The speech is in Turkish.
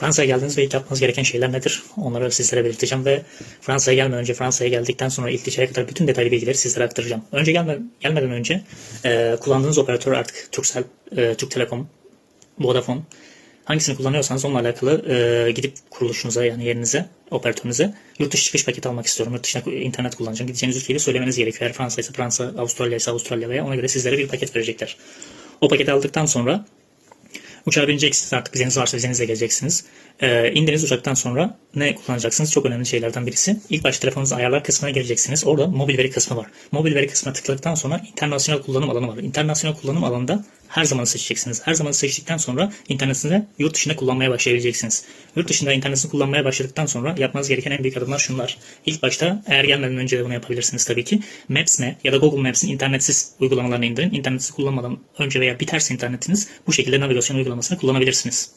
Fransa'ya geldiniz ve ilk yapmanız gereken şeyler nedir? Onları sizlere belirteceğim ve Fransa'ya gelmeden önce, Fransa'ya geldikten sonra ilk dışarıya kadar bütün detaylı bilgileri sizlere aktaracağım. Önce gelme, gelmeden önce e, kullandığınız operatör artık Turkcell, e, Türk Telekom, Vodafone hangisini kullanıyorsanız onunla alakalı e, gidip kuruluşunuza yani yerinize, operatörünüze yurt dışı çıkış paketi almak istiyorum. Yurt dışına internet kullanacağım. Gideceğiniz ülkeyi söylemeniz gerekiyor. Eğer Fransa ise Fransa, Avustralya ise Avustralya veya ona göre sizlere bir paket verecekler. O paketi aldıktan sonra Uçağa bineceksiniz artık vizeniz varsa vizenizle geleceksiniz. Ee, indiğiniz uçaktan sonra ne kullanacaksınız? Çok önemli şeylerden birisi. İlk başta telefonunuzun ayarlar kısmına geleceksiniz. Orada mobil veri kısmı var. Mobil veri kısmına tıkladıktan sonra internasyonel kullanım alanı var. İnternasyonel kullanım alanında her zaman seçeceksiniz. Her zaman seçtikten sonra internetinizi yurt dışında kullanmaya başlayabileceksiniz. Yurt dışında internetinizi kullanmaya başladıktan sonra yapmanız gereken en büyük adımlar şunlar. İlk başta eğer gelmeden önce de bunu yapabilirsiniz tabii ki. Maps.me ya da Google Maps'in internetsiz uygulamalarını indirin. İnternetsiz kullanmadan önce veya biterse internetiniz bu şekilde navigasyon uygulamasını kullanabilirsiniz.